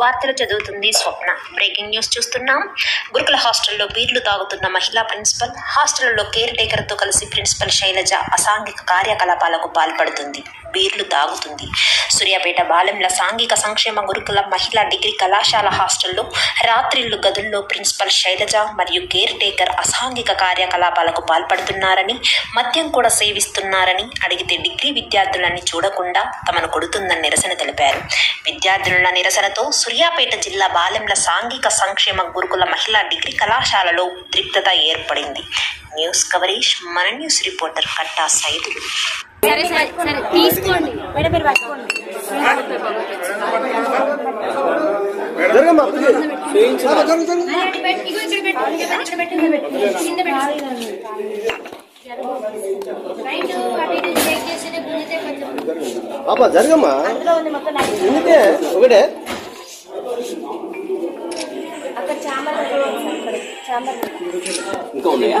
వార్తలు చదువుతుంది స్వప్న. Breaking news చూస్తున్నాం. గురుకుల హాస్టల్లో బీర్లు తాగుతున్న మహిళా ప్రిన్సిపల్ హాస్టల్లో కేర్ టేకర్తో కలిసి ప్రిన్సిపల్ శైలజ అసాంఘిక కార్యకలాపాలకు పాల్పడుతుంది. బీర్లు తాగుతుంది. సూర్యాపేట బాలెంల సాంఘిక సంక్షేమ గురుకుల మహిళా డిగ్రీ కళాశాల హాస్టల్లో రాత్రిళ్ళు గదుల్లో ప్రిన్సిపల్ శైలజ మరియు కేర్ టేకర్ అసాంఘిక కార్యకలాపాలకు పాల్పడుతున్నారని మద్యం కూడా సేవిస్తున్నారని అడిగితే డిగ్రీ విద్యార్థులని చూడకుండా తమను కొడుతుందని నిరసన తెలిపారు. విద్యార్థుల నిరసనతో సూర్యాపేట జిల్లా బాలెంల సాంఘిక సంక్షేమ గురుకుల మహిళా డిగ్రీ కళాశాలలో ఉద్రిక్తత ఏర్పడింది. న్యూస్ కవరేజ్ మన న్యూస్ రిపోర్టర్ కట్టా సైదులు సరే సరే సరే తీసుకోండి. మేడం మీరు పట్టుకోండి. పాప జరగమ్మా. ఎందుకే? ఒకటే. ఇంకా ఉన్నాయా?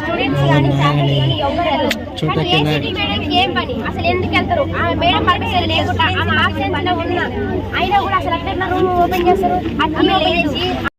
స్టూడెంట్స్ కానీ ఫ్యాకల్టీ కానీ ఎవరు వెళ్ళరు. ACT మేడంకి ఏం పని? అసలు ఎందుకు వెళ్తారు? ఆమె మేడం పర్మిషన్ లేకుండా ఆమె ఆబ్సెన్స్లో ఉన్నా. అయినా కూడా అసలు అట్లా రూమ్ ఓపెన్ చేస్తారు? ఓపెన్ చేసి